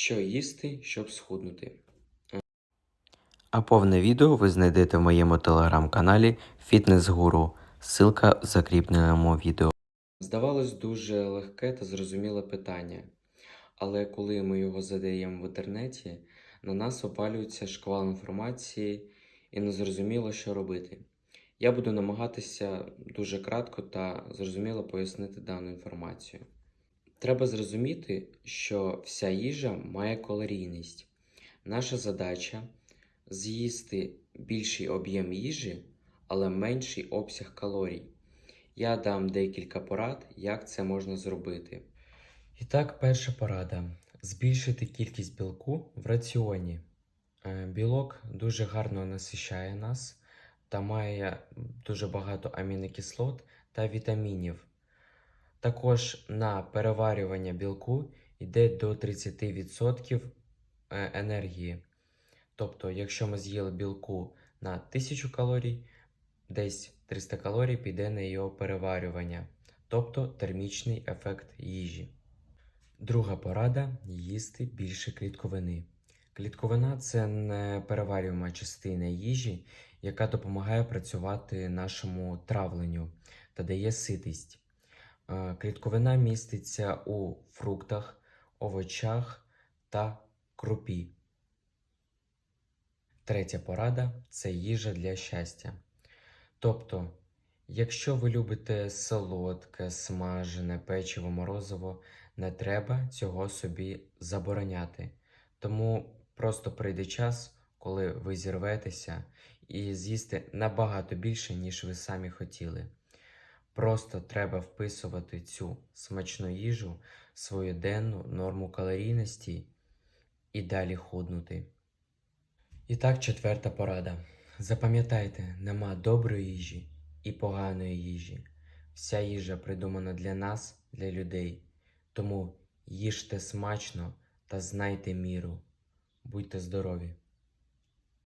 Що їсти, щоб схуднути? А повне відео ви знайдете в моєму телеграм-каналі Фітнес Гуру. Ссылка в закріпленому відео. Здавалось, дуже легке та зрозуміле питання. Але коли ми його задаємо в інтернеті, на нас опалюється шквал інформації і незрозуміло, що робити. Я буду намагатися дуже кратко та зрозуміло пояснити дану інформацію. Треба зрозуміти, що вся їжа має калорійність. Наша задача з'їсти більший об'єм їжі, але менший обсяг калорій. Я дам декілька порад, як це можна зробити. І так, перша порада: збільшити кількість білку в раціоні. Е, Білок дуже гарно насищає нас та має дуже багато амінокислот та вітамінів. Також на переварювання білку йде до 30% е, енергії. Тобто, якщо ми з'їли білку на 1000 калорій, десь 300 калорій піде на його переварювання, тобто термічний ефект їжі. Друга порада їсти більше клітковини. Клітковина це непереварювана частина їжі, яка допомагає працювати нашому травленню та дає ситість. Е, Клітковина міститься у фруктах, овочах та крупі. Третя порада це їжа для щастя. Тобто, якщо ви любите солодке, смажене, печиво, морозиво, не треба цього собі забороняти. Тому просто прийде час, коли ви зірветеся і з'їсти набагато більше, ніж ви самі хотіли. Просто треба вписувати цю смачну їжу свою денну норму калорійності і далі худнути. І так, четверта порада. Запам'ятайте, нема доброї їжі і поганої їжі. Вся їжа придумана для нас, для людей. Тому їжте смачно та знайте міру. Будьте здорові!